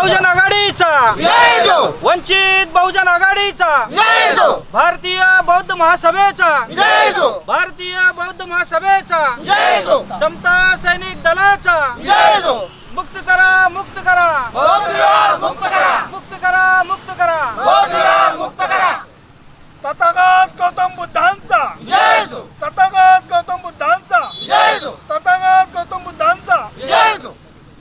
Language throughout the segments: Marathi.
बहुजन आघाडीचा. वंचित बहुजन आघाडीचा. भारतीय बौद्ध महासभेचा. भारतीय बौद्ध महासभेचा. समता सैनिक दलाचा. मुक्त करा मुक्त करा बौद्धिका मुक्त करा मुक्त करा मुक्त करा बौद्धिका मुक्त करा तथागत गौतम बुद्धांचा जय जो तथागत गौतम बुद्धांचा जय जो तथागत गौतम बुद्धांचा जय जो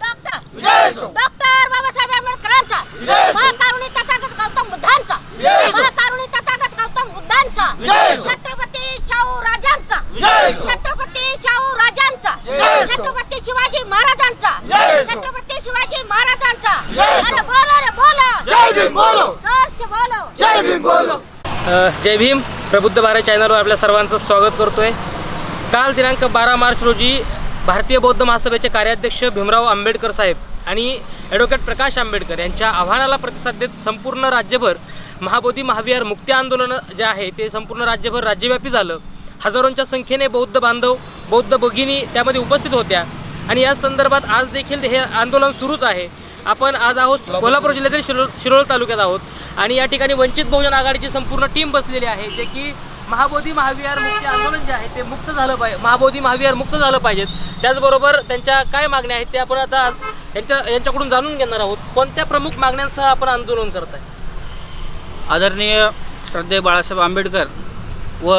डॉक्टर जय जो डॉक्टर बाबासाहेब आंबेडकरांचा Yes. महाकारुणी तथागत गौतम बुद्धांचा Yes. महाकारुणी तथागत गौतम बुद्धांचा Yes. छत्रपती शाहू राजांचा Yes. छत्रपती शाहू राजांचा. छत्रपती शिवाजी महाराजांचा. छत्रपती शिवाजी महाराजांचा. Yes. अरे बोलो अरे बोलो. जय भीम बोलो. जोर से बोलो. जय भीम बोलो. अ, जय भीम. प्रबुद्ध भारत चॅनलवर आपल्या सर्वांचं स्वागत करतोय. काल दिनांक बारा मार्च रोजी भारतीय बौद्ध महासभेचे कार्याध्यक्ष भीमराव आंबेडकर साहेब आणि ॲडव्होकेट प्रकाश आंबेडकर यांच्या आव्हानाला प्रतिसाद देत संपूर्ण राज्यभर महाबोधी महाविहार मुक्ती आंदोलन जे आहे ते संपूर्ण राज्यभर राज्यव्यापी झालं. हजारोंच्या संख्येने बौद्ध बांधव बौद्ध भगिनी त्यामध्ये उपस्थित होत्या. आणि या संदर्भात आज देखील हे आंदोलन सुरूच आहे. आपण आज आहोत कोल्हापूर जिल्ह्यातील शिरोळ शिरोळ तालुक्यात आहोत. आणि या ठिकाणी वंचित बहुजन आघाडीची संपूर्ण टीम बसलेली आहे जे की महाबोधी महाविहार मुक्ती आंदोलन जे आहे ते मुक्त झालं पाहिजे महाबोधी महाविहार मुक्त झालं पाहिजेत. त्याचबरोबर त्यांच्या काय मागण्या आहेत ते आपण आता आज यांच्या यांच्याकडून जाणून घेणार आहोत. कोणत्या प्रमुख मागण्यांसह आपण आंदोलन करत आहे आदरणीय श्रद्धेय बाळासाहेब आंबेडकर व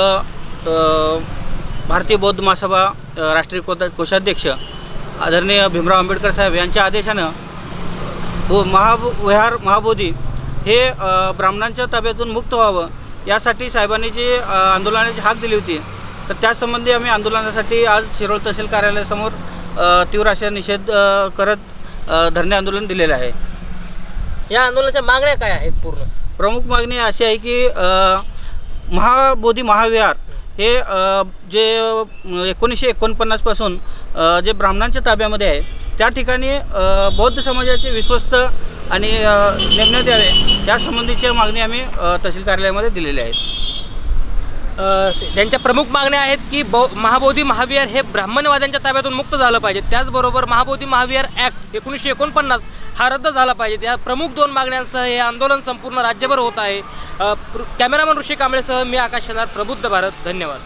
भारतीय बौद्ध महासभा राष्ट्रीय कोषाध्यक्ष आदरणीय भीमराव आंबेडकर साहेब यांच्या आदेशानं व महाविहार महाबोधी हे ब्राह्मणांच्या ताब्यातून मुक्त व्हावं यासाठी साहेबांनी जी आंदोलनाची हाक दिली होती तर त्यासंबंधी आम्ही आंदोलनासाठी आज शिरोळ तहसील कार्यालयासमोर तीव्र अशा निषेध करत धरणे आंदोलन दिलेलं आहे. या आंदोलनाच्या मागण्या काय आहेत पूर्ण? प्रमुख मागणी अशी आहे की महाबोधी महाविहार हे जे एकोणीसशे एकोणपन्नासपासून जे ब्राह्मणांच्या ताब्यामध्ये आहे त्या ठिकाणी बौद्ध समाजाचे विश्वस्त आणि अ, नेमण्यात यावे यासंबंधीची मागणी आम्ही तहसील कार्यालयामध्ये दिलेली आहे त्यांच्या प्रमुख मागण्या आहेत की बौ महाबोधी महाविहार हे ब्राह्मणवाद्यांच्या ताब्यातून मुक्त झालं पाहिजे. त्याचबरोबर महाबोधी महाविहार ॲक्ट एकोणीसशे एकोणपन्नास हा रद्द झाला पाहिजे. या प्रमुख दोन मागण्यांसह हे आंदोलन संपूर्ण राज्यभर होत आहे. कॅमेरामन ऋषी कांबळेसह मी आकाश शेलार प्रबुद्ध भारत. धन्यवाद.